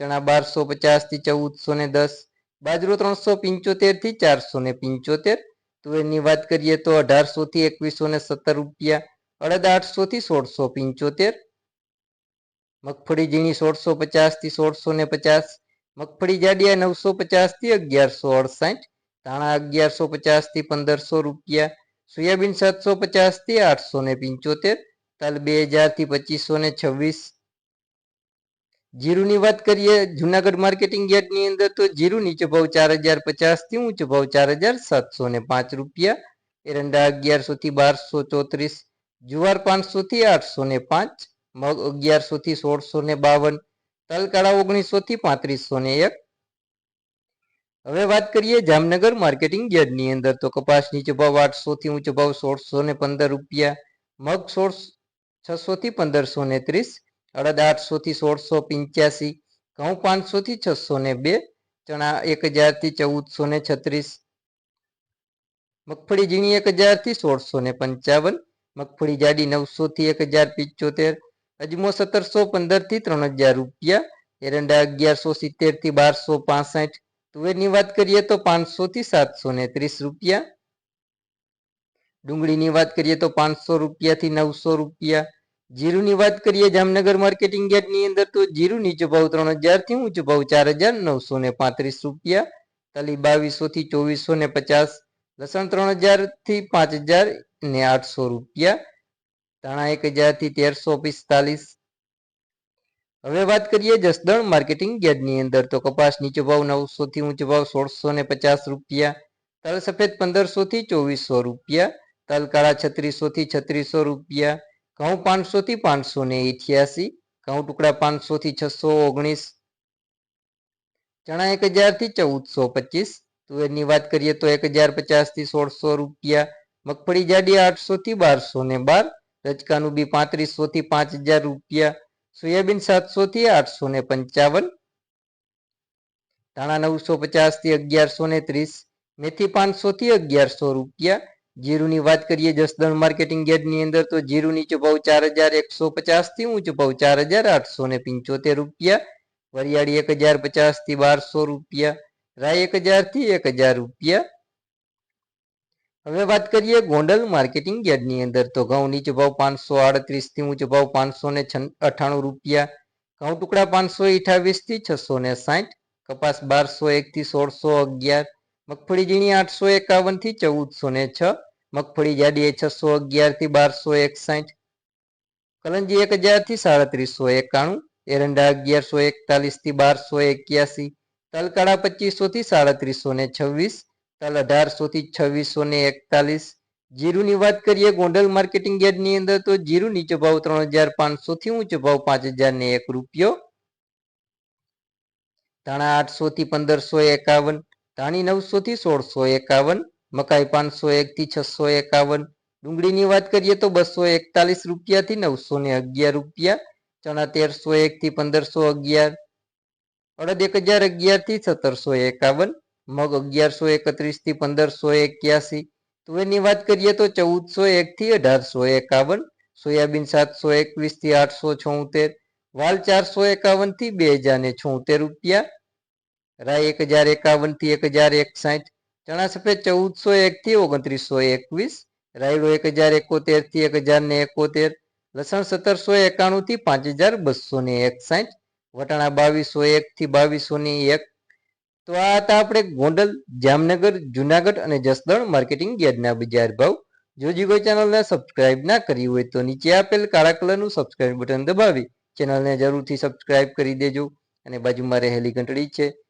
ચણા બારસો પચાસથી ચૌદસો ને દસ, બાજરો ત્રણસો પંચોતેરથી ચારસો ને પંચોતેર. તુવેરની વાત કરીએ તો અઢારસો થી એકવીસો ને સત્તર રૂપિયા, અડદ આઠસો થી સોળસો પંચોતેર. મગફળી ઝીણી સોળસો પચાસથી સોળસો ને પચાસ, મગફળી જાડિયા નવસો પચાસથી અગિયારસો અડસાઠ, ધાણા અગિયારસો પચાસથી પંદરસો રૂપિયા, સોયાબીન સાતસો પચાસથી આઠસો ને પંચોતેર, તલ બે હજારથી પચીસો ને છવ્વીસ જીરુની વાત કરીએ, જુનાગઢ માર્કેટિંગ યાર્ડની અંદર તો જીરુ નીચે ભાવ ચાર હજાર પચાસથી ઊંચો ભાવ ચાર હજાર સાતસો ને પાંચ રૂપિયા. એરંડા અગિયારસો થી બારસો ચોત્રીસ, જુવાર પાંચસો થી આઠસો ને પાંચ, મગ અગિયારસો થી સોળસો ને બાવન તલ કાળા ઓગણીસો થી પાંત્રીસો ને એક. હવે વાત કરીએ જામનગર માર્કેટિંગ યાર્ડની અંદર તો કપાસ નીચે ભાવ આઠસો થી ઊંચો ભાવ સોળસો ને પંદર રૂપિયા, મગ સોળ, છસો થી પંદરસો ને ત્રીસ અડદ આઠસો થી સોળસો પિંચ્યાસી, ઘઉં પાંચસો થી છસો ને બે, ચણા એક હજારથી ચૌદસો ને છત્રીસ, મગફળી ઝીણી એક હજારથી સોળસો ને પંચાવન, મગફળી જાડી નવસો થી એક હજાર પિચોતેર, અજમો સત્તરસો પંદરથી ત્રણ હજાર રૂપિયા, એરંડા અગિયારસો સિત્તેરથી બારસો પાસઠ, તુવેરની વાત કરીએ તો પાંચસો થી સાતસો ને ત્રીસ રૂપિયા, ડુંગળીની વાત કરીએ તો પાંચસો રૂપિયા થી નવસો રૂપિયા જીરુની વાત કરીએ, જામનગર માર્કેટિંગ યાર્ડની અંદર તો જીરું નીચો ભાવ ત્રણ હજારથી ઊંચો ભાવ ચાર હજાર નવસો ને પાંત્રીસ રૂપિયા, તલી બાવીસો થી ચોવીસો ને પચાસ, લસણ ત્રણ હજારથી પાંચ હજાર ને આઠસો રૂપિયા, ધાણા એક હજારથી તેરસો પિસ્તાલીસ. હવે વાત કરીએ જસદણ માર્કેટિંગ યાર્ડની અંદર તો કપાસ નીચો ભાવ નવસો થી ઊંચો ભાવ સોળસો ને પચાસ રૂપિયા, તલ સફેદ પંદરસો થી ચોવીસો રૂપિયા, તલ કાળા છત્રીસો થી છત્રીસો રૂપિયા ઘઉં પાંચસો થી પાંચસો ને ઇઠ્યાસી, ઘઉં ટુકડા પાંચસો થી છસો ઓગણીસ, ચણા એક હજારથી ચૌદસો પચીસ, તુવેરની વાત કરીએ તો એક હજાર પચાસથી સોળસો રૂપિયા, મગફળી જાડી આઠસો થી બારસો ને બાર રચકાનું બી પાંત્રીસો થી પાંચ હજાર રૂપિયા, સોયાબીન સાતસો થી આઠસો ને પંચાવન, ધાણા નવસો પચાસથી અગિયારસો ને ત્રીસ, મેથી પાંચસો થી અગિયારસો રૂપિયા જીરુની વાત કરીએ જસદણ માર્કેટિંગ યાર્ડની અંદર, તો જીરું નીચો ભાવ ચાર હજાર એકસો પચાસથી ઊંચો ભાવ ચાર હજાર આઠસો ને પંચોતેર રૂપિયા. વરિયાળી એક હજાર પચાસથી બારસો રૂપિયા. રાય એક હજારથી એક હજાર રૂપિયા. હવે વાત કરીએ ગોંડલ માર્કેટિંગ યાર્ડની અંદર, તો ઘઉં નીચો ભાવ પાંચસો આડત્રીસથી ઊંચો ભાવ પાંચસો ને અઠાણું રૂપિયા. ઘઉં ટુકડા પાંચસો અઠાવીસથી છસો ને સાઠ, કપાસ બારસો એક થી સોળસો અગિયાર. મગફળી ઝીણી આઠસો એકાવનથી ચૌદસો ને છ. મગફળી જાડી છસો અગિયારથી બારસો એકસાઠ. કલંજી એક હજારથી સાડત્રીસો એકાણું. એરંડા અગિયારસો એકતાલીસથી બારસો એક્યાસી. તલકાળા પચીસો થી સાડત્રીસો ને છવ્વીસ. તલ અઢારસો થી છવ્વીસો ને એકતાલીસ. જીરુની વાત કરીએ ગોંડલ માર્કેટિંગ યાર્ડની અંદર તો જીરુ નીચો ભાવ ત્રણ હજાર પાંચસો થી ઊંચો ભાવ પાંચ હજાર ને એક રૂપિયો. ધાણા આઠસો થી પંદરસો એકાવન. ધાણી નવસો થી સોળસો એકાવન, મકાઈ પાંચસો એક થી છસો એકાવન. ડુંગળીની વાત કરીએ તો બસો એકતાલીસ રૂપિયા થી નવસો ને અગિયાર રૂપિયા, ચણા તેરસો એક થી પંદરસો અગિયાર, અડદ એક હજાર અગિયારથી સત્તરસો એકાવન, મગ અગિયારસો એકત્રીસથી પંદરસો એક્યાસી. તુવેરની વાત કરીએ તો ચૌદસો એક થી અઢારસો એકાવન, સોયાબીન સાતસો એકવીસથી આઠસો છોતેર, વાલ ચારસો એકાવનથી બે હજાર ને છોતેર રૂપિયા રાય એક હજાર એકાવનથી એક હજાર એકસાઠ ચણા સફેદ ચૌદસો એક થી ઓગણત્રીસો એકવીસ રાયડો એક હજાર એકોતેરથી એક હજાર ને એકોતેર, લસણ સત્તરસો એકાણું થી પાંચ હજાર બસો ને એકસાઠ, વટાણા બાવીસો એક થી બાવીસો ને એક. તો આ હતા આપણે ગોંડલ, જામનગર, જુનાગઢ અને જસદણ માર્કેટિંગ યાર્ડના બજાર ભાવ. જો જે કોઈ ચેનલને સબસ્ક્રાઇબ ના કરી હોય તો નીચે આપેલ કાળા કલરનું સબસ્ક્રાઇબ બટન દબાવી. ચેનલને જરૂરથી સબસ્ક્રાઇબ કરી દેજો અને બાજુમાં રહેલી ઘંટડી છે.